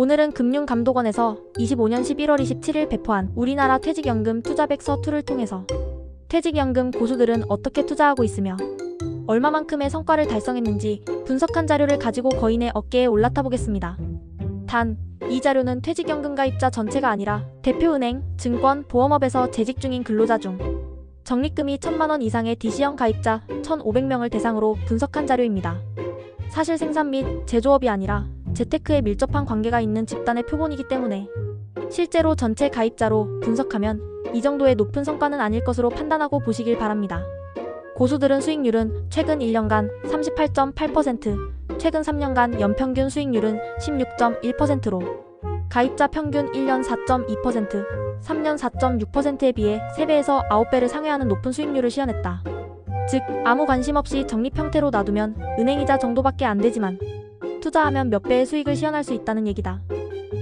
오늘은 금융감독원에서 25년 11월 27일 배포한 우리나라 퇴직연금 투자백서 2를 통해서 퇴직연금 고수들은 어떻게 투자하고 있으며 얼마만큼의 성과를 달성했는지 분석한 자료를 가지고 거인의 어깨에 올라타 보겠습니다. 단, 이 자료는 퇴직연금 가입자 전체가 아니라 대표은행, 증권, 보험업에서 재직 중인 근로자 중 적립금이 1천만 원 이상의 DC형 가입자 1,500명을 대상으로 분석한 자료입니다. 사실 생산 및 제조업이 아니라 재테크에 밀접한 관계가 있는 집단의 표본이기 때문에 실제로 전체 가입자로 분석하면 이 정도의 높은 성과는 아닐 것으로 판단하고 보시길 바랍니다. 고수들은 수익률은 최근 1년간 38.8%, 최근 3년간 연평균 수익률은 16.1%로 가입자 평균 1년 4.2%, 3년 4.6%에 비해 3배에서 9배를 상회하는 높은 수익률을 시현했다. 즉, 아무 관심 없이 적립 형태로 놔두면 은행이자 정도밖에 안 되지만 투자하면 몇 배의 수익을 시현할 수 있다는 얘기다.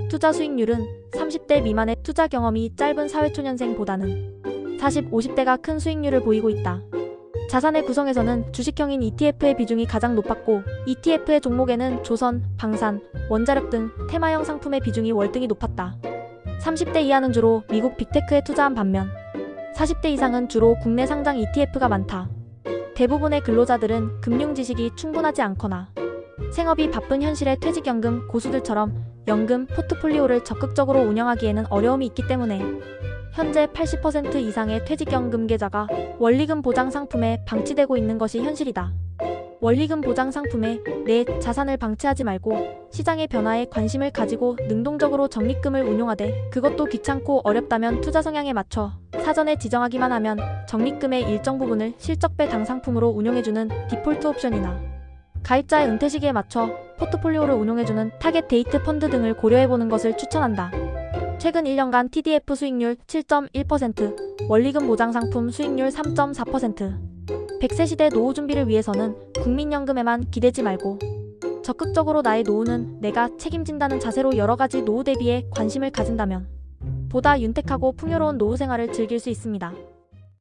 투자 수익률은 30대 미만의 투자 경험이 짧은 사회초년생보다는 40, 50대가 큰 수익률을 보이고 있다. 자산의 구성에서는 주식형인 ETF의 비중이 가장 높았고 ETF의 종목에는 조선, 방산, 원자력 등 테마형 상품의 비중이 월등히 높았다. 30대 이하는 주로 미국 빅테크에 투자한 반면 40대 이상은 주로 국내 상장 ETF가 많다. 대부분의 근로자들은 금융 지식이 충분하지 않거나 생업이 바쁜 현실의 퇴직연금 고수들처럼 연금 포트폴리오를 적극적으로 운영하기에는 어려움이 있기 때문에 현재 80% 이상의 퇴직연금 계좌가 원리금 보장 상품에 방치되고 있는 것이 현실이다. 원리금 보장 상품에 내 자산을 방치하지 말고 시장의 변화에 관심을 가지고 능동적으로 적립금을 운용하되 그것도 귀찮고 어렵다면 투자 성향에 맞춰 사전에 지정하기만 하면 적립금의 일정 부분을 실적배 당 상품으로 운용해주는 디폴트 옵션이나 가입자의 은퇴 시기에 맞춰 포트폴리오를 운용해주는 타겟 데이트 펀드 등을 고려해보는 것을 추천한다. 최근 1년간 TDF 수익률 7.1%, 원리금 보장 상품 수익률 3.4%. 100세 시대 노후 준비를 위해서는 국민연금에만 기대지 말고 적극적으로 나의 노후는 내가 책임진다는 자세로 여러 가지 노후 대비에 관심을 가진다면 보다 윤택하고 풍요로운 노후 생활을 즐길 수 있습니다.